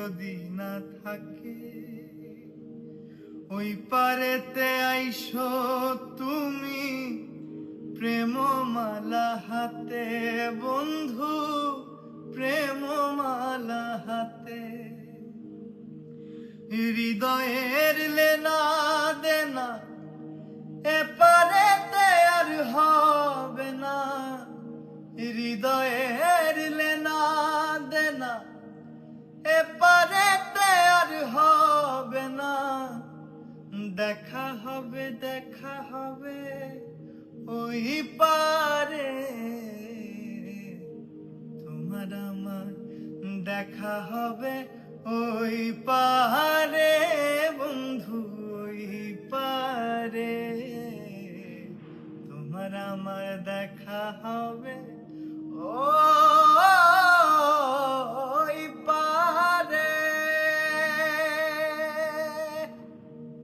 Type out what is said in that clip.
যদি না থাকে, ওই পারেতে আইসো তুমি প্রেমমালা হাতে, বন্ধু প্রেমমালা হাতে। হৃদয়ের লেনা দেনা এপারেতে আর হবে না। হৃদয়ের লেনা দেনা এপারেতে দেখা হবে দেখা হবে ওই পারে। তোমার আমার দেখা হবে ওই পারে বন্ধু, ওই পারে। তোমার আমার দেখা হবে